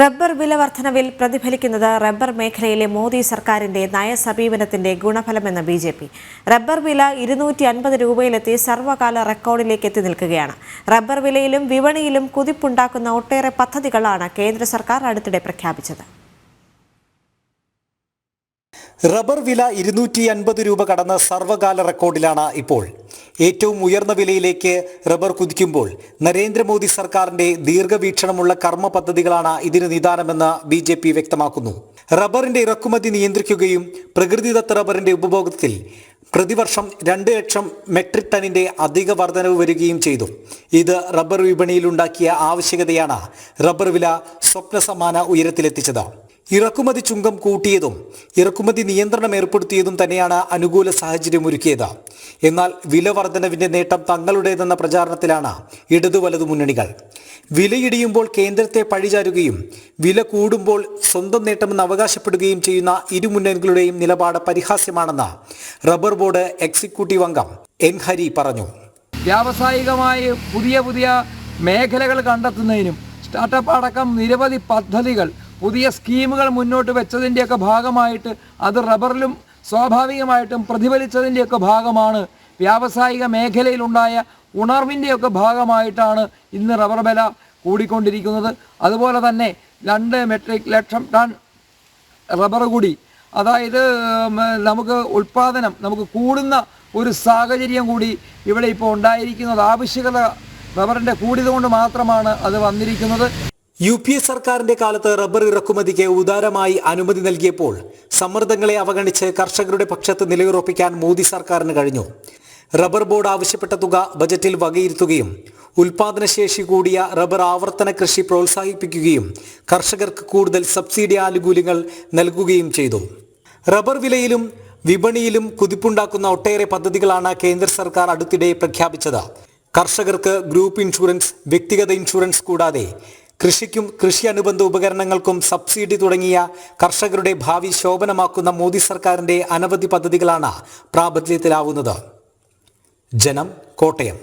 Rubber വില വർധനവിൽ പ്രതിഫലിക്കുന്നത് rubber മേഖലയിലെ മോദി സർക്കാരിന്റെ നയസമീപനത്തിന്റെ ഗുണഫലമെന്ന് ബി ജെ പി. റബ്ബർ വില ഇരുന്നൂറ്റി അൻപത് രൂപയിലെത്തി സർവകാല റെക്കോർഡിലേക്ക് എത്തി നിൽക്കുകയാണ്. റബ്ബർ വിലയിലും വിപണിയിലും കുതിപ്പുണ്ടാക്കുന്ന ഒട്ടേറെ പദ്ധതികളാണ് കേന്ദ്ര സർക്കാർ അടുത്തിടെ പ്രഖ്യാപിച്ചത്. റബ്ബർ വില ഇരുന്നൂറ്റി അൻപത് രൂപ കടന്ന സർവകാല റെക്കോർഡിലാണ് ഇപ്പോൾ. ഏറ്റവും ഉയർന്ന വിലയിലേക്ക് റബ്ബർ കുതിക്കുമ്പോൾ നരേന്ദ്രമോദി സർക്കാരിന്റെ ദീർഘവീക്ഷണമുള്ള കർമ്മ പദ്ധതികളാണ് ഇതിന് നിദാനമെന്ന് ബി ജെ പി വ്യക്തമാക്കുന്നു. റബ്ബറിന്റെ ഇറക്കുമതി നിയന്ത്രിക്കുകയും പ്രകൃതിദത്ത റബ്ബറിന്റെ ഉപഭോഗത്തിൽ പ്രതിവർഷം രണ്ട് ലക്ഷം മെട്രിക് ടണിന്റെ അധിക വർധനവ് വരികയും ചെയ്തു. ഇത് റബ്ബർ വിപണിയിലുണ്ടാക്കിയ ആവശ്യകതയാണ് റബ്ബർ വില സ്വപ്ന സമാന ഉയരത്തിലെത്തിച്ചത്. ഇറക്കുമതി ചുങ്കം കൂട്ടിയതും ഇറക്കുമതി നിയന്ത്രണം ഏർപ്പെടുത്തിയതും തന്നെയാണ് അനുകൂല സാഹചര്യം ഒരുക്കിയത് എന്നാൽ വില വർധനവിന്റെ നേട്ടം തങ്ങളുടേതെന്ന പ്രചാരണത്തിലാണ് ഇടതു വലതു മുന്നണികൾ. വിലയിടിയുമ്പോൾ കേന്ദ്രത്തെ പഴിചാരുകയും വില കൂടുമ്പോൾ സ്വന്തം നേട്ടമെന്ന് അവകാശപ്പെടുകയും ചെയ്യുന്ന ഇരു മുന്നണികളുടെയും നിലപാട് പരിഹാസ്യമാണെന്ന് റബ്ബർ ബോർഡ് എക്സിക്യൂട്ടീവ് അംഗം എൻ ഹരി പറഞ്ഞു. വ്യാവസായികമായി പുതിയ പുതിയ മേഖലകൾ കണ്ടെത്തുന്നതിനും സ്റ്റാർട്ടപ്പ് അടക്കം നിരവധി പദ്ധതികൾ പുതിയ സ്കീമുകൾ മുന്നോട്ട് വെച്ചതിന്റെയൊക്കെ ഭാഗമായിട്ട് അത് റബ്ബറിലും സ്വാഭാവികമായിട്ടും പ്രതിഫലിച്ചതിന്റെയൊക്കെ ഭാഗമാണ് വ്യാവസായിക മേഖലയിലുണ്ടായ ഉണർവിന്റെയൊക്കെ ഭാഗമായിട്ടാണ് ഇന്ന് റബ്ബർ വില കൂടിക്കൊണ്ടിരിക്കുന്നത്. അതുപോലെ തന്നെ രണ്ട് മെട്രിക് ലക്ഷം ടൺ റബ്ബർ കൂടി അതായത് നമുക്ക് ഉൽപ്പാദനം നമുക്ക് കൂടുന്ന ഒരു സാഹചര്യം കൂടി ഇവിടെ ഇപ്പോൾ ഉണ്ടായിരിക്കുന്നത്. ആവശ്യകത റബ്ബറിന്റെ കൂടിയതുകൊണ്ട് മാത്രമാണ് അത് വന്നിരിക്കുന്നത്. യു പി എ സർക്കാരിന്റെ കാലത്ത് റബ്ബർ ഇറക്കുമതിക്ക് ഉദാരമായി അനുമതി നൽകിയപ്പോൾ സമ്മർദ്ദങ്ങളെ അവഗണിച്ച് കർഷകരുടെ പക്ഷത്ത് നിലയുറപ്പിക്കാൻ മോദി സർക്കാരിന് കഴിഞ്ഞു. റബ്ബർ ബോർഡ് ആവശ്യപ്പെട്ട തുക ബജറ്റിൽ വകയിരുത്തുകയും ഉൽപാദനശേഷി കൂടിയ റബ്ബർ ആവർത്തന കൃഷി പ്രോത്സാഹിപ്പിക്കുകയും കർഷകർക്ക് കൂടുതൽ സബ്സിഡി ആനുകൂല്യങ്ങൾ നൽകുകയും ചെയ്തു. റബ്ബർ വിലയിലും വിപണിയിലും കുതിപ്പുണ്ടാക്കുന്ന ഒട്ടേറെ പദ്ധതികളാണ് കേന്ദ്ര സർക്കാർ അടുത്തിടെ പ്രഖ്യാപിച്ചത്. കർഷകർക്ക് ഗ്രൂപ്പ് ഇൻഷുറൻസ് വ്യക്തിഗത ഇൻഷുറൻസ് കൂടാതെ കൃഷിക്കും കൃഷി അനുബന്ധ ഉപകരണങ്ങൾക്കും സബ്സിഡി തുടങ്ങിയ കർഷകരുടെ ഭാവി ശോഭനമാക്കുന്ന മോദി സർക്കാരിന്റെ അനവധി പദ്ധതികളാണ് പ്രാബല്യത്തിലാവുന്നത്. ജനം കോട്ടയം.